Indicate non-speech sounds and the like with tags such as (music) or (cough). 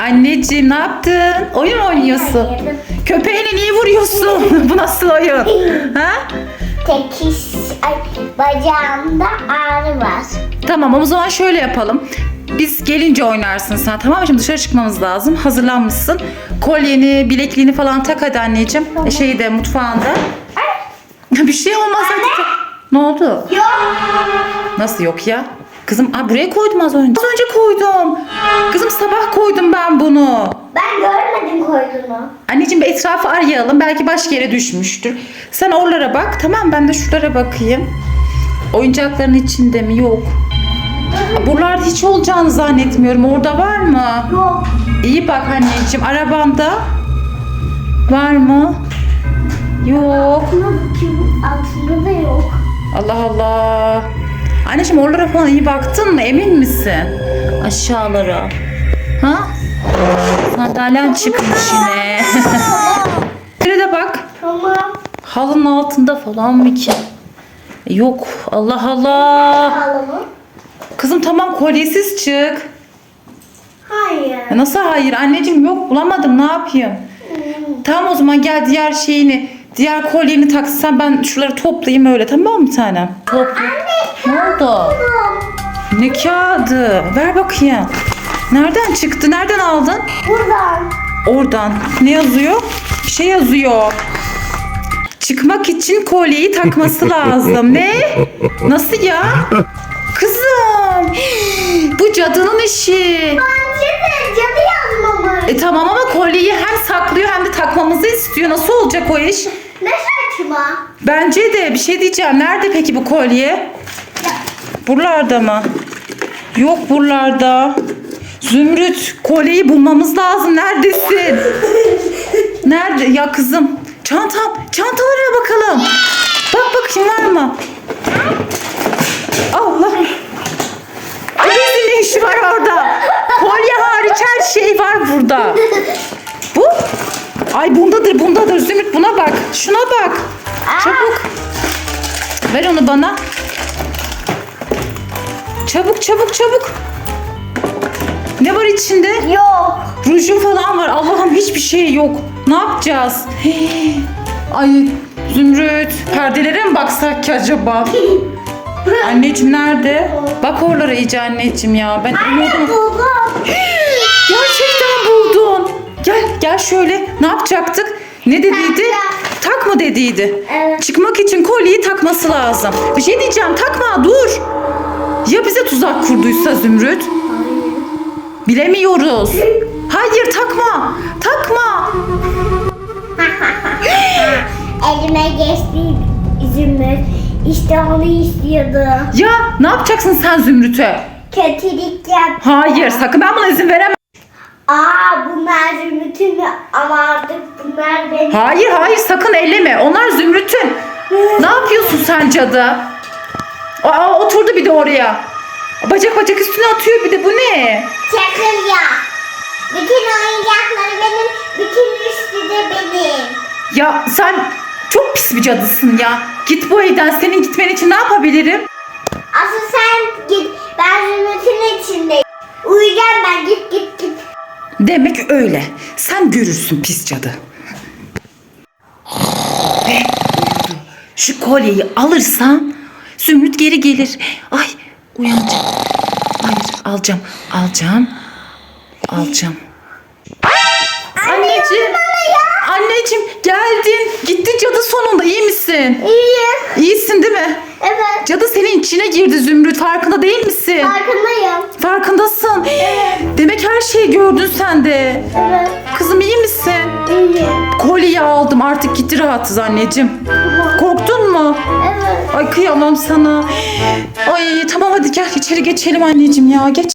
Anneciğim ne yaptın? Oyun mu oynuyorsun? Köpeğini niye vuruyorsun? (laughs) Bu nasıl oyun? Ha? Tekiş, ay, bacağımda ağrı var. Tamam o zaman şöyle yapalım. Biz gelince oynarsın sen tamam mı? Şimdi dışarı çıkmamız lazım. Hazırlanmışsın. Kolyeni, bilekliğini falan tak hadi anneciğim. E, Şeyde mutfağında. (laughs) Bir şey olmaz hadi. Ne oldu? Yok. Nasıl yok ya? Kızım aa, buraya koydum az önce. Az önce koydum. Kızım sabah koydum ben bunu. Ben görmedim koyduğunu. Anneciğim bir etrafı arayalım. Belki başka yere düşmüştür. Sen oralara bak. Tamam ben de şuralara bakayım. Oyuncakların içinde mi? Yok. Buralarda hiç olacağını zannetmiyorum. Orada var mı? Yok. İyi bak anneciğim. Arabanda var mı? Yok. Altında da yok. Allah Allah. Anneciğim oralara falan iyi baktın mı? Emin misin? Aşağılara. Ha? Sandalyen çıkmış yine. (laughs) Nerede bak? Tamam. Halının altında falan mı ki? Yok. Allah Allah. Kızım tamam kolyesiz çık. Hayır. Ya Nasıl hayır? Anneciğim yok bulamadım ne yapayım? Tamam o zaman gel diğer şeyini, diğer kolyeni taksan ben şuraları toplayayım öyle tamam mı tanem? Topla. Ne oldu? Ne kağıdı? Ver bakayım. Nereden çıktı? Nereden aldın? Buradan. Oradan. Ne yazıyor? Bir şey yazıyor. Çıkmak için kolyeyi takması (laughs) lazım. Ne? Nasıl ya? (laughs) Kızım. Bu cadının işi. Bence. E tamam ama kolyeyi hem saklıyor hem de takmamızı istiyor. Nasıl olacak o iş? Ne saçma. Bence de bir şey diyeceğim. Nerede peki bu kolye? Buralarda mı? Yok buralarda. Zümrüt kolyeyi bulmamız lazım. Neredesin? Nerede? Ya kızım. Çantam. Çantalara bakalım. Bak bakayım var mı? Allah. Elis'in ne işi var orada? Kolye hariç her şey var burada. (laughs) Bu? Ay bundadır bundadır Zümrüt buna bak. Şuna bak. Çabuk. Ver onu bana. Çabuk çabuk çabuk. Ne var içinde? Yok. Rujun falan var. Allah'ım hiçbir şey yok. Ne yapacağız? (laughs) Ay Zümrüt. Perdelere mi baksak ki acaba? (laughs) Anneciğim nerede? Bak oralara iyice anneciğim ya. Ben Anne buldum. Gel gel şöyle. Ne yapacaktık? Ne dediydi? Tak mı dediydi? Evet. Çıkmak için kolyeyi takması lazım. Bir şey diyeceğim takma dur. Ya bize tuzak kurduysa Zümrüt? Bilemiyoruz. Hayır takma. Takma. (laughs) Elime geçti Zümrüt. İşte onu istiyordu. Ya ne yapacaksın sen Zümrüt'e? Kötülük yap. Hayır sakın ben buna izin veremem. Aa bunlar Zümrüt'ün mü? ama artık bunlar benim. Hayır hayır sakın elleme. Onlar Zümrüt'ün. Ne yapıyorsun sen cadı? Aa oturdu bir de oraya. Bacak bacak üstüne atıyor bir de bu ne? Çakıl ya. Bütün oyuncakları benim, bütün üstü de benim. Ya sen çok pis bir cadısın ya. Git bu evden. Senin gitmen için ne yapabilirim? Asıl sen git. Ben Zümrüt'ün içindeyim. Uyuyacağım ben git git git. Demek öyle. Sen görürsün pis cadı. Ve şu kolyeyi alırsan Zümrüt geri gelir. Ay uyanacak. Hayır alacağım. Alacağım. Alacağım. Anneciğim. Anneciğim geldin. Gitti cadı sonunda. iyi misin? İyi. İyisin değil mi? Evet. Cadı senin içine girdi Zümrüt. Farkında değil misin? Farkındayım. Demek her şeyi gördün sen de. Evet. Kızım iyi misin? İyi. Kolyeyi aldım artık gitti rahatız anneciğim. Korktun mu? Evet. Ay kıyamam sana. Ay tamam hadi gel içeri geçelim anneciğim ya geç.